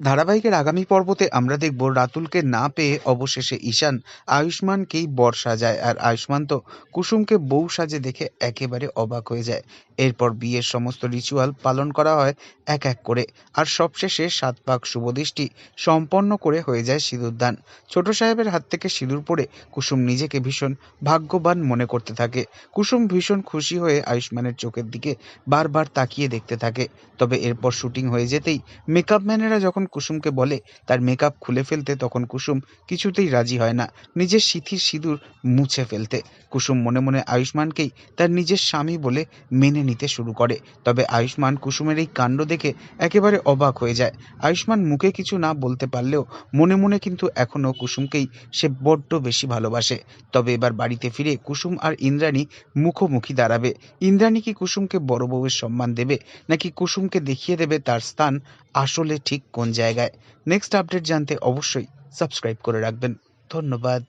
ধারাবাহিকের আগামী পর্বতে আমরা দেখব রাতুলকে না পেয়ে অবশেষে ঈশান আয়ুষ্মানকেই বর সাজায় আর আয়ুষ্মান তো কুসুমকে বউ সাজে দেখে একেবারে অবাক হয়ে যায়। এরপর বিয়ের সমস্ত রিচুয়াল পালন করা হয় এক এক করে আর সবশেষে সাত পাক শুভদৃষ্টি সম্পন্ন করে হয়ে যায় সিঁদুরদান ছোট সাহেবের হাত থেকে সিঁদুর পরে কুসুম নিজেকে ভীষণ ভাগ্যবান মনে করতে থাকে। কুসুম ভীষণ খুশি হয়ে আয়ুষ্মানের চোখের দিকে বারবার তাকিয়ে দেখতে থাকে। তবে এরপর শুটিং হয়ে যেতেই মেকআপ ম্যানেরা যখন কুসুমকে বলে, তার মেকআপ খুলে ফেলতে তখন কুসুম কিছুতেই রাজি হয় না। নিজের সিথির সিঁদুর মুছে ফেলতে। কুসুম মনে মনে আয়ুষ্মানকেই তার নিজের স্বামী বলে মেনে নিতে শুরু করে। তবে আয়ুষ্মান কুসুমের এই কাণ্ড দেখে একেবারে অবাক হয়ে যায়। আয়ুষ্মান মুখে কিছু না বলতে পারলেও মনে মনে কিন্তু এখনও কুসুমকেই সে বড্ড বেশি ভালোবাসে। তবে এবার বাড়িতে ফিরে কুসুম আর ইন্দ্রাণী মুখোমুখি দাঁড়াবে। ইন্দ্রাণী কি কুসুমকে বড় বউয়ের সম্মান দেবে, নাকি কুসুমকে দেখিয়ে দেবে তার স্থান আসলে ঠিক কোন জায়গায়? নেক্সট আপডেট জানতে অবশ্যই সাবস্ক্রাইব করে রাখবেন। ধন্যবাদ।